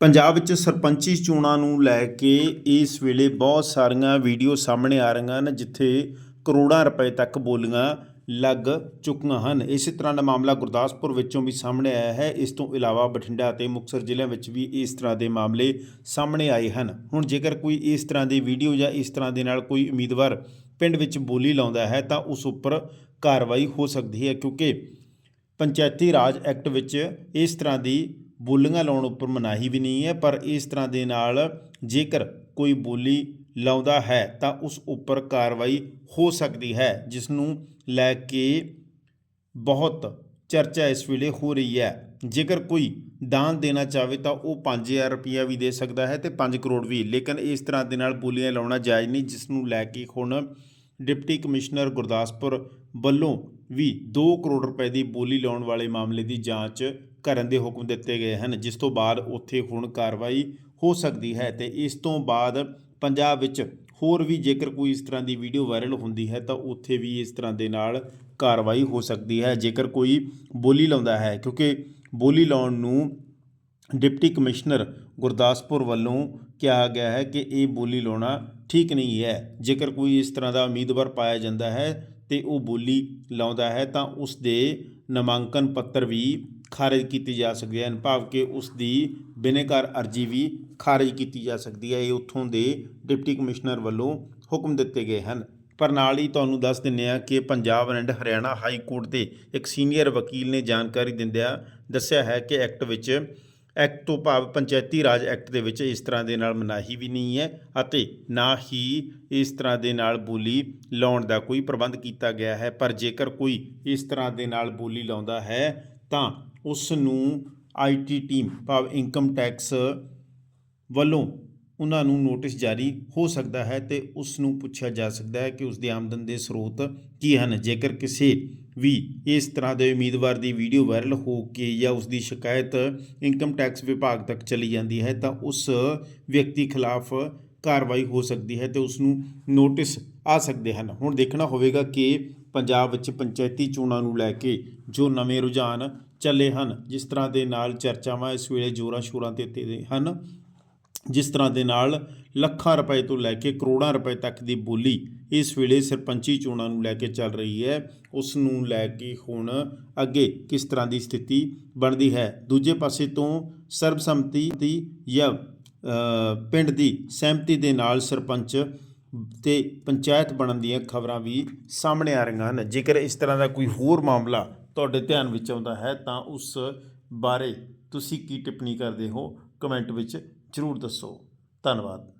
ਪੰਜਾਬ ਵਿੱਚ ਸਰਪੰਚੀ ਚੋਣਾਂ ਨੂੰ ਲੈ ਕੇ ਇਸ ਵੇਲੇ ਬਹੁਤ ਸਾਰੀਆਂ ਵੀਡੀਓ ਸਾਹਮਣੇ ਆ ਰਹੀਆਂ ਹਨ, ਜਿੱਥੇ ਕਰੋੜਾਂ ਰੁਪਏ ਤੱਕ ਬੋਲੀਆਂ ਲੱਗ ਚੁੱਕੀਆਂ ਹਨ। ਇਸੇ ਤਰ੍ਹਾਂ ਦਾ ਮਾਮਲਾ ਗੁਰਦਾਸਪੁਰ ਵਿੱਚੋਂ ਵੀ ਸਾਹਮਣੇ ਆਇਆ ਹੈ। ਇਸ ਤੋਂ ਇਲਾਵਾ ਬਠਿੰਡਾ ਅਤੇ ਮੁਕਤਸਰ ਜ਼ਿਲ੍ਹਿਆਂ ਵਿੱਚ ਵੀ ਇਸ ਤਰ੍ਹਾਂ ਦੇ ਮਾਮਲੇ ਸਾਹਮਣੇ ਆਏ ਹਨ। ਹੁਣ ਜੇਕਰ ਕੋਈ ਇਸ ਤਰ੍ਹਾਂ ਦੀ ਵੀਡੀਓ ਜਾਂ ਇਸ ਤਰ੍ਹਾਂ ਦੇ ਨਾਲ ਕੋਈ ਉਮੀਦਵਾਰ ਪਿੰਡ ਵਿੱਚ ਬੋਲੀ ਲਾਉਂਦਾ ਹੈ, ਤਾਂ ਉਸ ਉੱਪਰ ਕਾਰਵਾਈ ਹੋ ਸਕਦੀ ਹੈ, ਕਿਉਂਕਿ ਪੰਚਾਇਤੀ ਰਾਜ ਐਕਟ ਵਿੱਚ ਇਸ ਤਰ੍ਹਾਂ ਦੀ ਬੋਲੀਆਂ ਲਾਉਣ ਉੱਪਰ ਮਨਾਹੀ ਵੀ ਨਹੀਂ ਹੈ, ਪਰ ਇਸ ਤਰ੍ਹਾਂ ਦੇ ਨਾਲ ਜੇਕਰ ਕੋਈ ਬੋਲੀ ਲਾਉਂਦਾ ਹੈ ਤਾਂ ਉਸ ਉੱਪਰ ਕਾਰਵਾਈ ਹੋ ਸਕਦੀ ਹੈ ਜਿਸ ਨੂੰ ਲੈ ਕੇ ਬਹੁਤ ਚਰਚਾ ਇਸ ਵੇਲੇ ਹੋ ਰਹੀ ਹੈ। ਜੇਕਰ ਕੋਈ ਦਾਨ ਦੇਣਾ ਚਾਹਵੇ ਤਾਂ ਉਹ 5000 ਰੁਪਇਆ ਵੀ ਦੇ ਸਕਦਾ ਹੈ ਤੇ 5 ਕਰੋੜ ਵੀ, ਲੇਕਿਨ ਇਸ ਤਰ੍ਹਾਂ ਦੇ ਨਾਲ ਬੋਲੀਆਂ ਲਾਉਣਾ ਜਾਇਜ਼ ਨਹੀਂ ਜਿਸ ਨੂੰ ਲੈ ਕੇ ਹੁਣ ਡਿਪਟੀ ਕਮਿਸ਼ਨਰ ਗੁਰਦਾਸਪੁਰ ਵੱਲੋਂ ਵੀ 2 ਕਰੋੜ ਰੁਪਏ ਦੀ ਬੋਲੀ ਲਾਉਣ ਵਾਲੇ ਮਾਮਲੇ ਦੀ ਜਾਂਚ ਕਰਨ ਦੇ ਹੁਕਮ ਦਿੱਤੇ ਗਏ ਹਨ, ਜਿਸ ਤੋਂ ਬਾਅਦ ਉੱਥੇ ਹੁਣ ਕਾਰਵਾਈ ਹੋ ਸਕਦੀ ਹੈ ਤੇ ਇਸ ਤੋਂ ਬਾਅਦ ਪੰਜਾਬ ਵਿੱਚ ਹੋਰ ਵੀ ਜੇਕਰ ਕੋਈ ਇਸ ਤਰ੍ਹਾਂ ਦੀ ਵੀਡੀਓ ਵਾਇਰਲ ਹੁੰਦੀ ਹੈ ਤਾਂ ਉੱਥੇ ਵੀ ਇਸ ਤਰ੍ਹਾਂ ਦੇ ਨਾਲ ਕਾਰਵਾਈ ਹੋ ਸਕਦੀ ਹੈ। ਜੇਕਰ ਕੋਈ ਬੋਲੀ ਲਾਉਂਦਾ ਹੈ, ਕਿਉਂਕਿ ਬੋਲੀ ਲਾਉਣ ਨੂੰ ਡਿਪਟੀ ਕਮਿਸ਼ਨਰ ਗੁਰਦਾਸਪੁਰ ਵੱਲੋਂ ਕਿਹਾ ਗਿਆ ਹੈ ਕਿ ਇਹ ਬੋਲੀ ਲਾਉਣਾ ਠੀਕ ਨਹੀਂ ਹੈ। ਜੇਕਰ ਕੋਈ ਇਸ ਤਰ੍ਹਾਂ ਦਾ ਉਮੀਦਵਾਰ ਪਾਇਆ ਜਾਂਦਾ ਹੈ ਤੇ ਉਹ ਬੋਲੀ ਲਾਉਂਦਾ ਹੈ, ਤਾਂ ਉਸ ਦੇ ਨਾਮਾਂਕਨ ਪੱਤਰ ਵੀ ਖਾਰਜ ਕੀਤੀ ਜਾ ਸਕਦੇ ਹਨ, ਭਾਵ ਕਿ ਉਸ ਦੀ ਬਿਨੇਕਾਰ ਅਰਜੀ ਵੀ ਖਾਰਜ ਕੀਤੀ ਜਾ ਸਕਦੀ ਹੈ। ਇਹ ਉੱਥੋਂ ਦੇ ਡਿਪਟੀ ਕਮਿਸ਼ਨਰ ਵੱਲੋਂ ਹੁਕਮ ਦਿੱਤੇ ਗਏ ਹਨ। ਪਰ ਨਾਲ ਹੀ ਤੁਹਾਨੂੰ ਦੱਸ ਦਿੰਨੇ ਆ ਕਿ Punjab and Haryana high court ਦੇ ਇੱਕ ਸੀਨੀਅਰ ਵਕੀਲ ਨੇ ਜਾਣਕਾਰੀ ਦਿੰਦਿਆਂ ਦੱਸਿਆ ਹੈ ਕਿ ਐਕਟ ਵਿੱਚ ਐਕਟ ਤੋਂ ਭਾਵ ਪੰਚਾਇਤੀ ਰਾਜ ਐਕਟ ਦੇ ਵਿੱਚ ਇਸ ਤਰ੍ਹਾਂ ਦੇ ਨਾਲ ਮਨਾਹੀ ਵੀ ਨਹੀਂ ਹੈ ਅਤੇ ਨਾ ਹੀ ਇਸ ਤਰ੍ਹਾਂ ਦੇ ਨਾਲ ਬੋਲੀ ਲਾਉਣ ਦਾ ਕੋਈ ਪ੍ਰਬੰਧ ਕੀਤਾ ਗਿਆ ਹੈ। ਪਰ ਜੇਕਰ ਕੋਈ ਇਸ ਤਰ੍ਹਾਂ ਦੇ ਨਾਲ ਬੋਲੀ ਲਾਉਂਦਾ ਹੈ, ਤਾਂ ਉਸ ਨੂੰ ਆਈਟੀ ਟੀਮ ਭਾਵ ਇਨਕਮ ਟੈਕਸ ਵੱਲੋਂ ਉਹਨਾਂ ਨੂੰ ਨੋਟਿਸ ਜਾਰੀ ਹੋ ਸਕਦਾ ਹੈ ਤੇ ਉਸ ਨੂੰ ਪੁੱਛਿਆ ਜਾ ਸਕਦਾ ਹੈ ਕਿ ਉਸ ਦੀ ਆਮਦਨ ਦੇ ਸਰੋਤ ਕੀ ਹਨ। ਜੇਕਰ ਕਿਸੇ ਵੀ ਇਸ ਤਰ੍ਹਾਂ ਦੇ ਉਮੀਦਵਾਰ ਦੀ ਵੀਡੀਓ ਵਾਇਰਲ ਹੋ ਕੇ ਜਾਂ ਉਸ ਦੀ ਸ਼ਿਕਾਇਤ ਇਨਕਮ ਟੈਕਸ ਵਿਭਾਗ ਤੱਕ ਚਲੀ ਜਾਂਦੀ ਹੈ ਤਾਂ ਉਸ ਵਿਅਕਤੀ ਖਿਲਾਫ ਕਾਰਵਾਈ ਹੋ ਸਕਦੀ ਹੈ ਤੇ ਉਸ ਨੂੰ ਨੋਟਿਸ ਆ ਸਕਦੇ ਹਨ। ਹੁਣ ਦੇਖਣਾ ਹੋਵੇਗਾ ਕਿ ਪੰਜਾਬ ਵਿੱਚ ਪੰਚਾਇਤੀ ਚੋਣਾਂ ਨੂੰ ਲੈ ਕੇ ਜੋ ਨਵੇਂ ਰੁਝਾਨ ਚੱਲੇ ਹਨ, ਜਿਸ ਤਰ੍ਹਾਂ ਦੇ ਨਾਲ ਚਰਚਾਵਾਂ ਇਸ ਵੇਲੇ ਜੋਰਾਂ ਸ਼ੋਰਾਂ ਤੇ ਤੇ ਹਨ ਜਿਸ ਤਰ੍ਹਾਂ ਦੇ ਨਾਲ ਲੱਖਾਂ ਰੁਪਏ ਤੋਂ ਲੈ ਕੇ ਕਰੋੜਾਂ ਰੁਪਏ ਤੱਕ ਦੀ ਬੋਲੀ ਇਸ ਵੇਲੇ ਸਰਪੰਚੀ ਚੋਣਾਂ ਨੂੰ ਲੈ ਕੇ ਚੱਲ ਰਹੀ ਹੈ। ਉਸ ਨੂੰ ਲੈ ਕੇ ਹੁਣ ਅੱਗੇ ਕਿਸ ਤਰ੍ਹਾਂ ਦੀ ਸਥਿਤੀ ਬਣਦੀ ਹੈ? ਦੂਜੇ ਪਾਸੇ ਤੋਂ ਸਰਬਸੰਮਤੀ ਦੀ ਜਾਂ ਪਿੰਡ ਦੀ ਸਹਿਮਤੀ ਦੇ ਨਾਲ ਸਰਪੰਚ ਤੇ ਪੰਚਾਇਤ ਬਣਨ ਦੀਆਂ ਖਬਰਾਂ ਵੀ ਸਾਹਮਣੇ ਆ ਰਹੀਆਂ ਹਨ। ਜੇਕਰ ਇਸ ਤਰ੍ਹਾਂ ਦਾ ਕੋਈ ਹੋਰ ਮਾਮਲਾ ਤੁਹਾਡੇ ਧਿਆਨ ਵਿੱਚ ਆਉਂਦਾ ਹੈ ਤਾਂ ਉਸ ਬਾਰੇ ਤੁਸੀਂ ਕੀ ਟਿੱਪਣੀ ਕਰਦੇ ਹੋ? ਕਮੈਂਟ ਵਿੱਚ ਜ਼ਰੂਰ ਦੱਸੋ। ਧੰਨਵਾਦ।